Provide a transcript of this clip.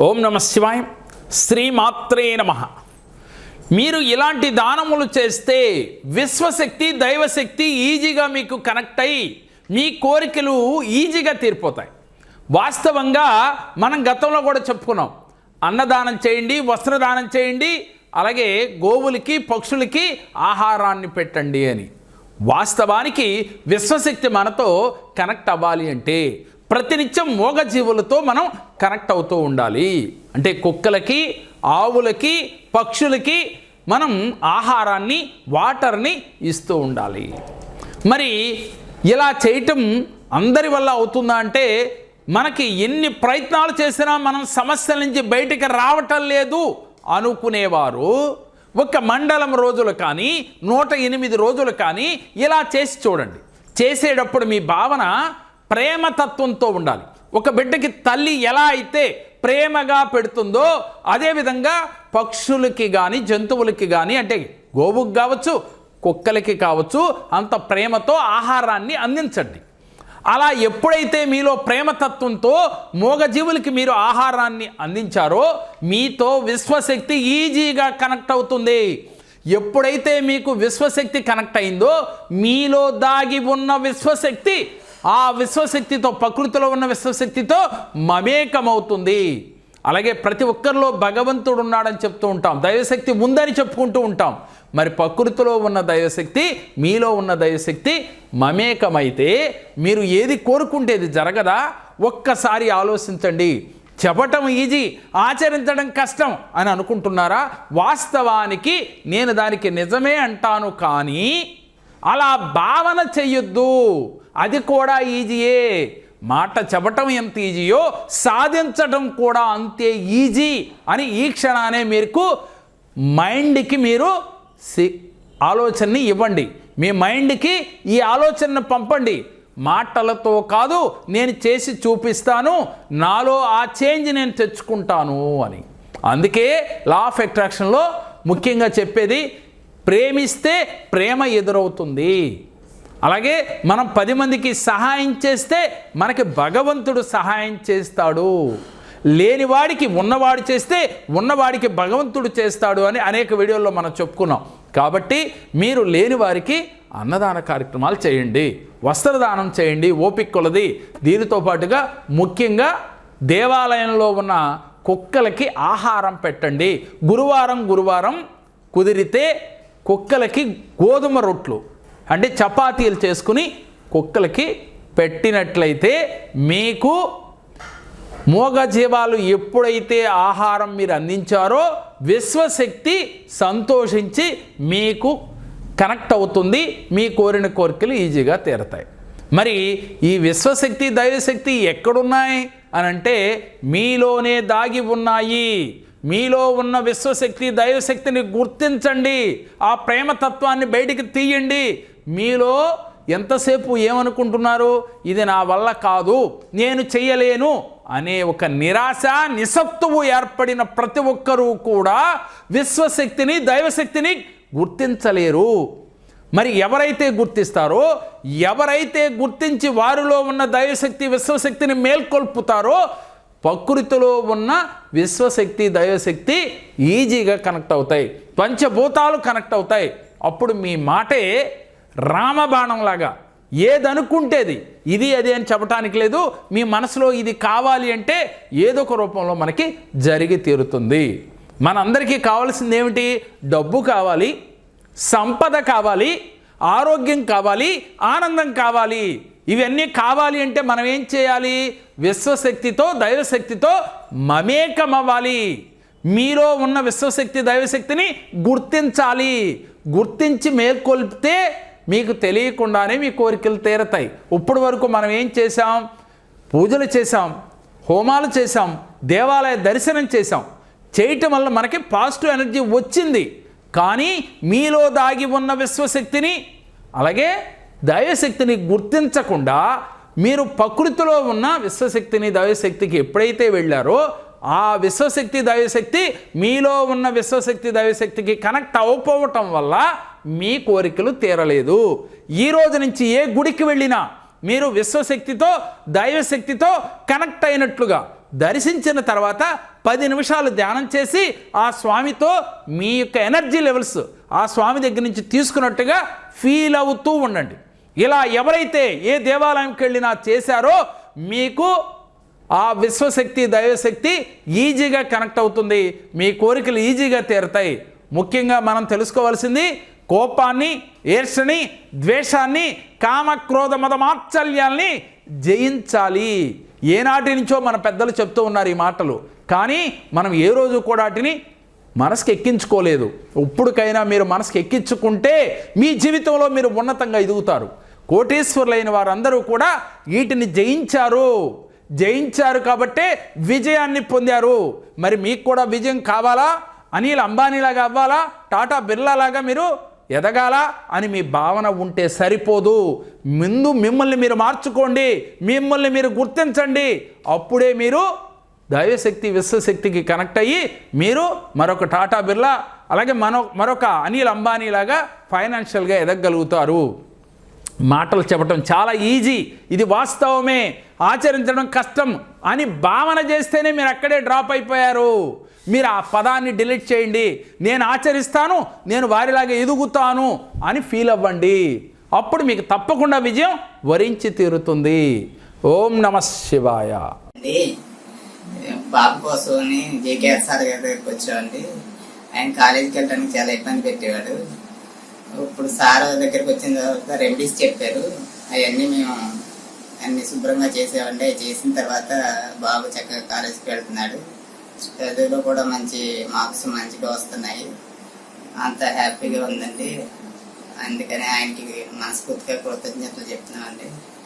ఓం నమ శివాయ. శ్రీమాత్రే నమ. మీరు ఇలాంటి దానములు చేస్తే విశ్వశక్తి దైవశక్తి ఈజీగా మీకు కనెక్ట్ అయ్యి మీ కోరికలు ఈజీగా తీరిపోతాయి. వాస్తవంగా మనం గతంలో కూడా చెప్పుకున్నాం. అన్నదానం చేయండి వస్త్రదానం చేయండి అలాగే గోవులకి పక్షులకి ఆహారాన్ని పెట్టండి అని. వాస్తవానికి విశ్వశక్తి మనతో కనెక్ట్ అవ్వాలి అంటే ప్రతినిత్యం మూగజీవులతో మనం కనెక్ట్ అవుతూ ఉండాలి. అంటే కుక్కలకి ఆవులకి పక్షులకి మనం ఆహారాన్ని వాటర్ని ఇస్తూ ఉండాలి. మరి ఇలా చేయటం అందరి వల్ల అవుతుందా అంటే మనకి ఎన్ని ప్రయత్నాలు చేసినా మనం సమస్యల నుంచి బయటికి రావటం లేదు అనుకునేవారు. ఒక మండలం రోజులు కానీ నూట ఎనిమిది రోజులు కానీ ఇలా చేసి చూడండి. చేసేటప్పుడు మీ భావన ప్రేమతత్వంతో ఉండాలి. ఒక బిడ్డకి తల్లి ఎలా అయితే ప్రేమగా పెడుతుందో అదేవిధంగా పక్షులకి కానీ జంతువులకి కానీ అంటే గోవుకి కావచ్చు కుక్కలకి కావచ్చు అంత ప్రేమతో ఆహారాన్ని అందించండి. అలా ఎప్పుడైతే మీలో ప్రేమతత్వంతో మూగజీవులకి మీరు ఆహారాన్ని అందించారో మీతో విశ్వశక్తి ఈజీగా కనెక్ట్ అవుతుంది. ఎప్పుడైతే మీకు విశ్వశక్తి కనెక్ట్ అయిందో మీలో దాగి ఉన్న విశ్వశక్తి ఆ విశ్వశక్తితో ప్రకృతిలో ఉన్న విశ్వశక్తితో మమేకమవుతుంది. అలాగే ప్రతి ఒక్కరిలో భగవంతుడు ఉన్నాడని చెప్తూ ఉంటాం. దైవశక్తి ఉందని చెప్పుకుంటూ ఉంటాం. మరి ప్రకృతిలో ఉన్న దైవశక్తి మీలో ఉన్న దైవశక్తి మమేకమైతే మీరు ఏది కోరుకుంటేది జరగదా? ఒక్కసారి ఆలోచించండి. చెప్పటం ఈజీ ఆచరించడం కష్టం అని అనుకుంటున్నారా? వాస్తవానికి నేను దానికి నిజమే అంటాను కానీ అలా భావన చెయ్యొద్దు. అది కూడా ఈజీయే. మాట చెప్పటం ఎంత ఈజీయో సాధించడం కూడా అంతే ఈజీ అని ఈ క్షణానే మీకు మైండ్కి మీరు సి ఆలోచనని ఇవ్వండి. మీ మైండ్కి ఈ ఆలోచనను పంపండి. మాటలతో కాదు నేను చేసి చూపిస్తాను నాలో ఆ చేంజ్ నేను తెచ్చుకుంటాను అని. అందుకే లా ఆఫ్ అట్రాక్షన్లో ముఖ్యంగా చెప్పేది ప్రేమిస్తే ప్రేమ ఎదురవుతుంది. అలాగే మనం పది మందికి సహాయం చేస్తే మనకి భగవంతుడు సహాయం చేస్తాడు. లేనివాడికి ఉన్నవాడు చేస్తే ఉన్నవాడికి భగవంతుడు చేస్తాడు అని అనేక వీడియోల్లో మనం చెప్పుకున్నాం. కాబట్టి మీరు లేని వారికి అన్నదాన కార్యక్రమాలు చేయండి. వస్త్రదానం చేయండి ఓపిక కొలది. దీనితో పాటుగా ముఖ్యంగా దేవాలయంలో ఉన్న కుక్కలకి ఆహారం పెట్టండి. గురువారం గురువారం కుదిరితే కుక్కలకి గోధుమ రొట్లు. అంటే చపాతీలు చేసుకుని కుక్కలకి పెట్టినట్లయితే మీకు మూగజీవాలు ఎప్పుడైతే ఆహారం మీరు అందించారో విశ్వశక్తి సంతోషించి మీకు కనెక్ట్ అవుతుంది మీ కోరిన కోరికలు ఈజీగా తీరతాయి. మరి ఈ విశ్వశక్తి దైవశక్తి ఎక్కడున్నాయి అని అంటే మీలోనే దాగి ఉన్నాయి. మీలో ఉన్న విశ్వశక్తి దైవశక్తిని గుర్తించండి. ఆ ప్రేమతత్వాన్ని బయటికి తీయండి. మీలో ఎంతసేపు ఏమనుకుంటున్నారు? ఇది నా వల్ల కాదు నేను చేయలేను అనే ఒక నిరాశ నిసత్తువు ఏర్పడిన ప్రతి ఒక్కరూ కూడా విశ్వశక్తిని దైవశక్తిని గుర్తించలేరు. మరి ఎవరైతే గుర్తిస్తారో ఎవరైతే గుర్తించి వారిలో ఉన్న దైవశక్తి విశ్వశక్తిని మేల్కొల్పుతారో ప్రకృతిలో ఉన్న విశ్వశక్తి దైవశక్తి ఈజీగా కనెక్ట్ అవుతాయి. పంచభూతాలు కనెక్ట్ అవుతాయి. అప్పుడు మీ మాటే రామబాణంలాగా. ఏదనుకుంటేది ఇది అది అని చెప్పటానికి లేదు. మీ మనసులో ఇది కావాలి అంటే ఏదో ఒక రూపంలో మనకి జరిగి తీరుతుంది. మనందరికీ కావాల్సింది ఏమిటి డబ్బు కావాలి సంపద కావాలి ఆరోగ్యం కావాలి ఆనందం కావాలి. ఇవన్నీ కావాలి అంటే మనం ఏం చేయాలి? విశ్వశక్తితో దైవశక్తితో మమేకమవ్వాలి. మీలో ఉన్న విశ్వశక్తి దైవశక్తిని గుర్తించాలి. గుర్తించి మేల్కొల్పితే మీకు తెలియకుండానే మీ కోరికలు తీరతాయి. ఇప్పటి వరకు మనం ఏం చేసాం పూజలు చేసాం హోమాలు చేసాం దేవాలయ దర్శనం చేసాం చేయటం వల్ల మనకి పాజిటివ్ ఎనర్జీ వచ్చింది. కానీ మీలో దాగి ఉన్న విశ్వశక్తిని అలాగే దైవశక్తిని గుర్తించకుండా మీరు ప్రకృతిలో ఉన్న విశ్వశక్తిని దైవశక్తికి ఎప్పుడైతే వెళ్ళారో ఆ విశ్వశక్తి దైవశక్తి మీలో ఉన్న విశ్వశక్తి దైవశక్తికి కనెక్ట్ అవ్వకపోవటం వల్ల మీ కోరికలు తీరలేదు. ఈ రోజు నుంచి ఏ గుడికి వెళ్ళినా మీరు విశ్వశక్తితో దైవశక్తితో కనెక్ట్ అయినట్లుగా దర్శించిన తర్వాత పది నిమిషాలు ధ్యానం చేసి ఆ స్వామితో మీ యొక్క ఎనర్జీ లెవెల్స్ ఆ స్వామి దగ్గర నుంచి తీసుకున్నట్టుగా ఫీల్ అవుతూ ఉండండి. ఇలా ఎవరైతే ఏ దేవాలయంకి వెళ్ళినా చేశారో మీకు ఆ విశ్వశక్తి దైవశక్తి ఈజీగా కనెక్ట్ అవుతుంది. మీ కోరికలు ఈజీగా తీరుతాయి. ముఖ్యంగా మనం తెలుసుకోవాల్సింది కోపాన్ని ఏర్షని ద్వేషాన్ని కామక్రోధ మతమాత్సల్యాల్ని జయించాలి. ఏనాటి నుంచో మన పెద్దలు చెప్తూ ఉన్నారు ఈ మాటలు. కానీ మనం ఏ రోజు కూడా వాటిని మనసుకి ఎక్కించుకోలేదు ఇప్పుడుకైనా మీరు మనసుకి ఎక్కించుకుంటే మీ జీవితంలో మీరు ఉన్నతంగా ఎదుగుతారు. కోటీశ్వరులైన వారందరూ కూడా వీటిని జయించారు. జయించారు కాబట్టే విజయాన్ని పొందారు. మరి మీకు కూడా విజయం కావాలా? అనిల్ అంబానీలాగా అవ్వాలా? టాటా బిర్లాలాగా మీరు ఎదగాల అని మీ భావన ఉంటే సరిపోదు. ముందు మిమ్మల్ని మీరు మార్చుకోండి మిమ్మల్ని మీరు గుర్తించండి. అప్పుడే మీరు దైవశక్తి విశ్వశక్తికి కనెక్ట్ అయ్యి మీరు మరొక టాటా బిర్లా అలాగే మనో మరొక అనిల్ అంబానీ లాగా ఫైనాన్షియల్గా ఎదగలుగుతారు. మాటలు చెప్పడం చాలా ఈజీ ఇది వాస్తవమే. ఆచరించడం కష్టం అని భావన చేస్తేనే మీరు అక్కడే డ్రాప్ అయిపోయారు. మీరు ఆ పదాన్ని డిలీట్ చేయండి. నేను ఆచరిస్తాను నేను వారిలాగా ఎదుగుతాను అని ఫీల్ అవ్వండి. అప్పుడు మీకు తప్పకుండా విజయం వరించి తీరుతుంది. ఓం నమ శివాయ. అండి బాబు కోసం జేకేఆర్ సార్ గారి దగ్గరికి వచ్చామండి. ఆయన కాలేజీకి వెళ్ళడానికి చాలా ఇబ్బంది పెట్టేవాడు. ఇప్పుడు సార్ దగ్గరికి వచ్చిన తర్వాత రెమెడీస్ చెప్పారు. అవన్నీ మేము అన్ని శుభ్రంగా చేసేవంటే చేసిన తర్వాత బాబు చక్కగా కాలేజీకి వెళ్తున్నాడు. చదువులో కూడా మంచి మార్క్స్ మంచిగా వస్తున్నాయి. అంత హ్యాపీగా ఉందండి. అందుకని ఆయనకి మనస్ఫూర్తిగా కృతజ్ఞతలు చెప్తున్నామండి.